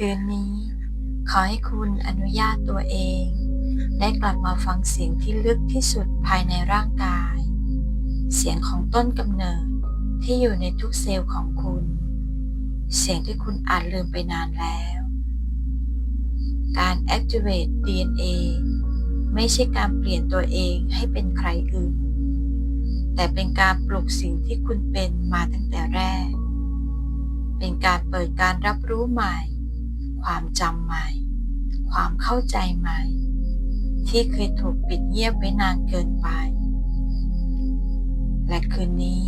คืนนี้ ขอให้คุณอนุญาตตัวเอง ได้กลับมาฟังเสียงที่ลึกที่สุดภายในร่างกาย เสียงของต้นกำเนิดที่อยู่ในทุกเซลล์ของคุณ เสียงที่คุณอาจลืมไปนานแล้ว การ activate DNA ไม่ใช่การเปลี่ยนตัวเองให้เป็นใครอื่น แต่เป็นการปลุกสิ่งที่คุณเป็นมาตั้งแต่แรก เป็นการเปิดการรับรู้ใหม่ ความจำใหม่ ความเข้าใจใหม่ ที่เคยถูกปิดเงียบไว้นานเกินไป และคืนนี้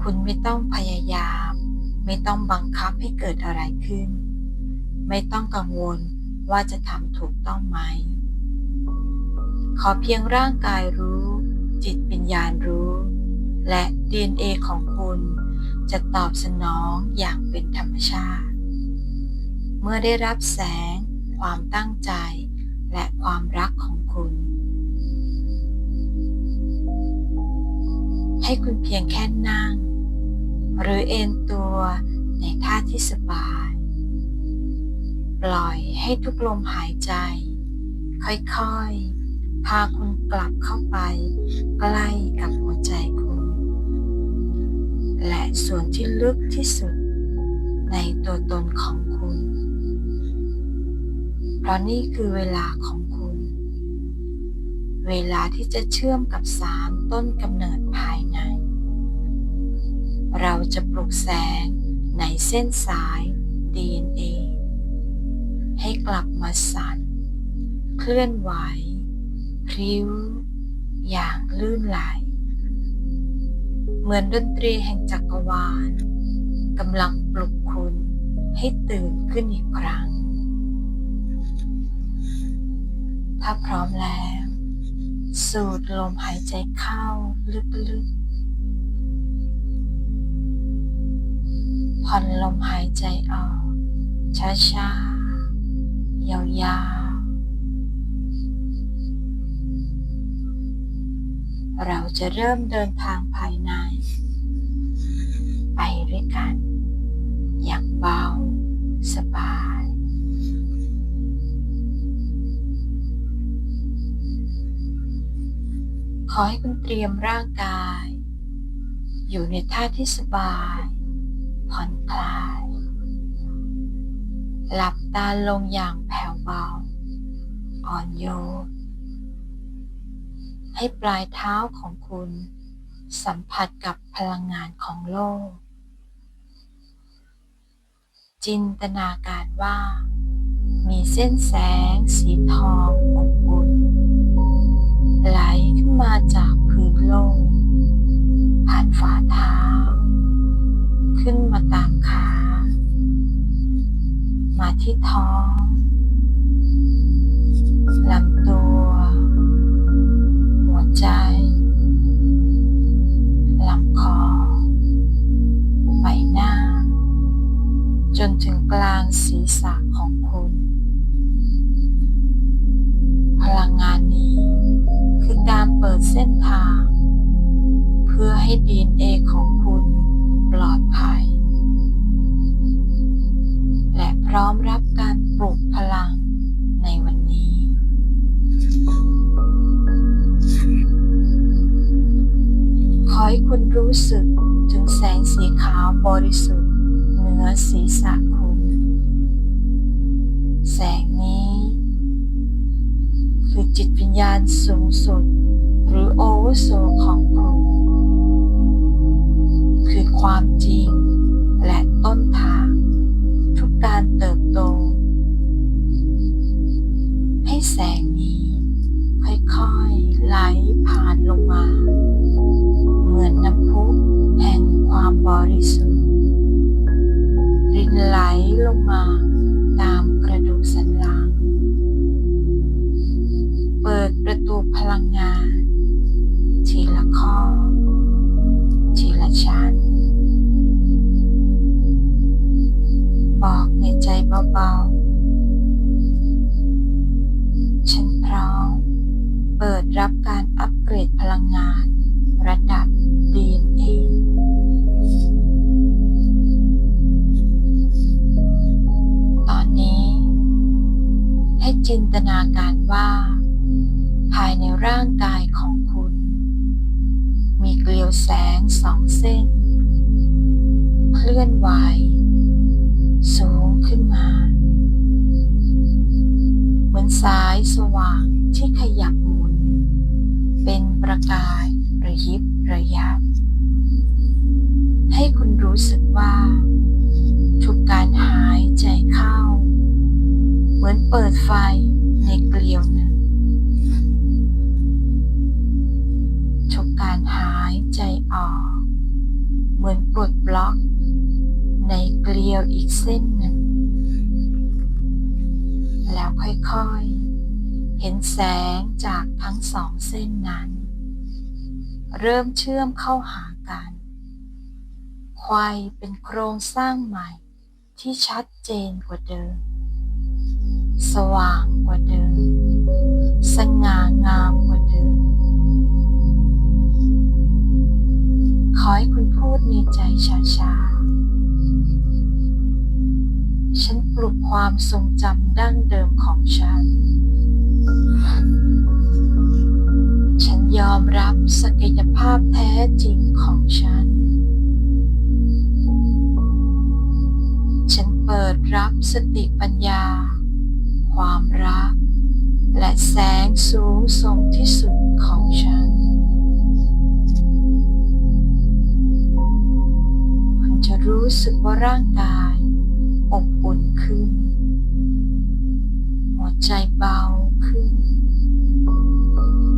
คุณไม่ต้องพยายาม ไม่ต้องบังคับให้เกิดอะไรขึ้น ไม่ต้องกังวลว่าจะทำถูกต้องไหม ขอเพียงร่างกายรู้ จิตวิญญาณรู้ และ DNA ของคุณจะตอบสนองอย่างเป็นธรรมชาติ เมื่อได้รับแสง ความตั้งใจ และความรักของคุณ ให้คุณเพียงแค่นั่ง หรือเอนตัวในท่าที่สบาย ปล่อยให้ทุกลมหายใจ ค่อยๆ พาคุณกลับเข้าไป ใกล้กับหัวใจคุณ และส่วนที่ลึกที่สุดในตัวตนของคุณ ราะนี่คือเวลาของคุณ เวลาที่จะเชื่อมกับสารต้นกำเนิดภายใน เราจะปลุกแสงในเส้นสาย DNA ให้กลับมาสั่น เคลื่อนไหวพริ้ว อย่างลื่นไหล เหมือนดนตรีแห่งจักรวาลกำลังปลุกคุณให้ตื่นขึ้นอีกครั้ง ถ้าพร้อมแล้ว สูดลมหายใจเข้าลึกๆ ผ่อนลมหายใจออก ช้าๆ ยาวๆเราจะเริ่มเดินทางภายใน ไปด้วยกัน อย่างเบา อให้คุณเตรียมร่างกาย อยู่ในท่าที่สบาย ผ่อนคลาย หลับตาลงอย่างแผ่วเบา อ่อนโยน ให้ปลายเท้าของคุณ สัมผัสกับพลังงานของโลก จินตนาการว่า มีเส้นแสงสีทองอบอุ่น ไหลขึ้นมาจากพื้นโลกผ่านฝ่าเท้า ขึ้นมาตามขา มาที่ท้องลำตัว หัวใจลำคอใบหน้า จนถึงกลางศีรษะของคุณ พลังงานนี้ คือการเปิดเส้นทาง เพื่อให้ DNA ของคุณปลอดภัย และพร้อมรับการปลุกพลังในวันนี้ขอให้คุณรู้สึกถึงแสงสีขาวบริสุทธิ์เหนือศีรษะคุณ แสงนี้ คือจิตวิญญาณสูงสุด หรือโอเวอร์โซของคุณคือความจริงและต้นทาง ทุกการเติบโต ให้แสงนี้ ค่อยๆไหลผ่านลงมา จินตนาการว่า ภายในร่างกายของคุณ มีเกลียวแสงสองเส้น เคลื่อนไหว สูงขึ้นมา เหมือนสายสว่าง ออก เหมือนปลดบล็อก ในเกลียวอีกเส้นหนึ่ง แล้วค่อยๆ เห็นแสงจากทั้งสองเส้นนั้น เริ่มเชื่อมเข้าหากันควายเป็นโครงสร้างใหม่ที่ชัดเจนกว่าเดิม สว่างกว่าเดิม สง่างามกว่าเดิม ขอให้คุณพูดในใจช้าๆ ฉันปลุกความทรงจำดั้งเดิมของฉัน ฉันยอมรับศักยภาพแท้จริงของฉัน ฉันเปิดรับสติปัญญา ความรัก และแสงสูงส่งที่สุดของฉัน รู้สึกว่าร่างกาย อบอุ่นขึ้น หัวใจเบาขึ้น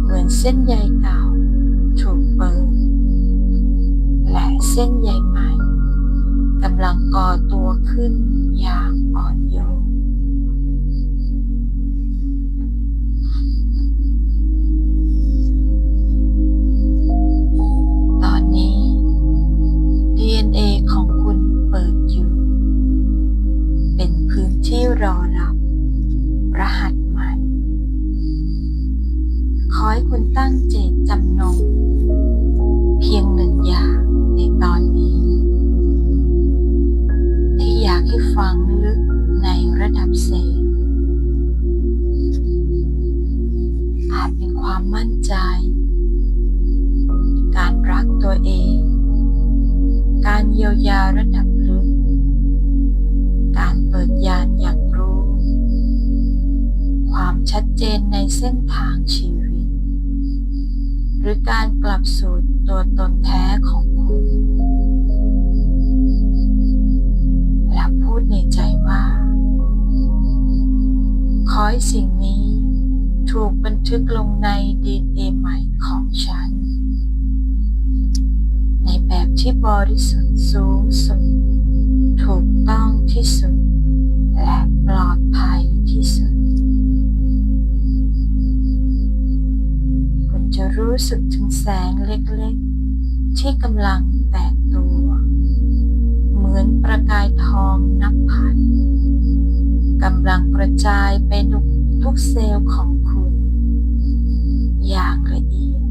เหมือนเส้นใยเก่าถูกเปิดและเส้นใยใหม่กำลังก่อตัวขึ้นอย่างอ่อนโยน เซลล์อาจเป็นความมั่นใจ การรักตัวเอง การเยียวยาระดับลึก การเปิดยานอย่างรู้ ความชัดเจนในเส้นทางชีวิต หรือการกลับสู่ตัวตนแท้ของคุณและพูดในใจ ขอให้สิ่งนี้ถูกบันทึกลงใน DNA ใหม่ของฉัน ในแบบที่บริสุทธิ์สูงสุด ถูกต้องที่สุด และปลอดภัยที่สุด คุณจะรู้สึกถึงแสงเล็กๆ ที่กำลังแตกตัว เหมือนประกายทองนับพัน กำลังกระจายไปทุกเซลล์ของคุณ อย่างละเอียด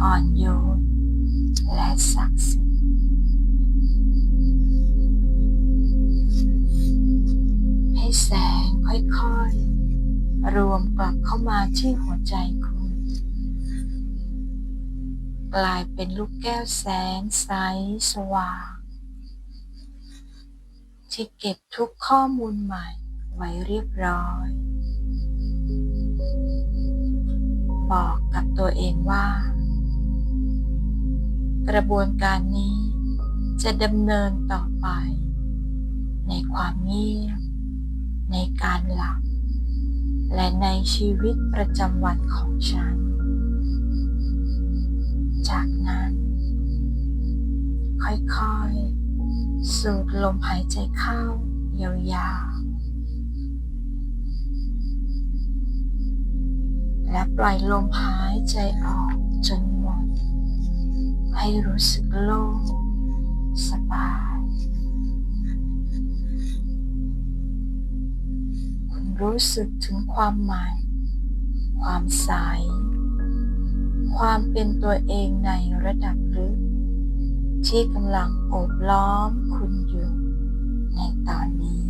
อ่อนโยน และศักดิ์สิทธิ์ให้แสงค่อยๆ รวมกลับเข้ามาที่หัวใจคุณ กลายเป็นลูกแก้วแสงใสสว่าง ที่เก็บทุกข้อมูลใหม่ ไว้เรียบร้อย บอกกับตัวเองว่า กระบวนการนี้จะดำเนินต่อไป ในความเงียบ ในการหลับ และในชีวิตประจำวันของฉัน จากนั้น ค่อยๆ สูดลมหายใจเข้ายาว และปล่อยลมหายใจออกจนหมด ให้รู้สึกโล่งสบาย คุณรู้สึกถึงความใหม่ ความใส ความเป็นตัวเองในระดับลึก ที่กำลังโอบล้อมคุณอยู่ในตอนนี้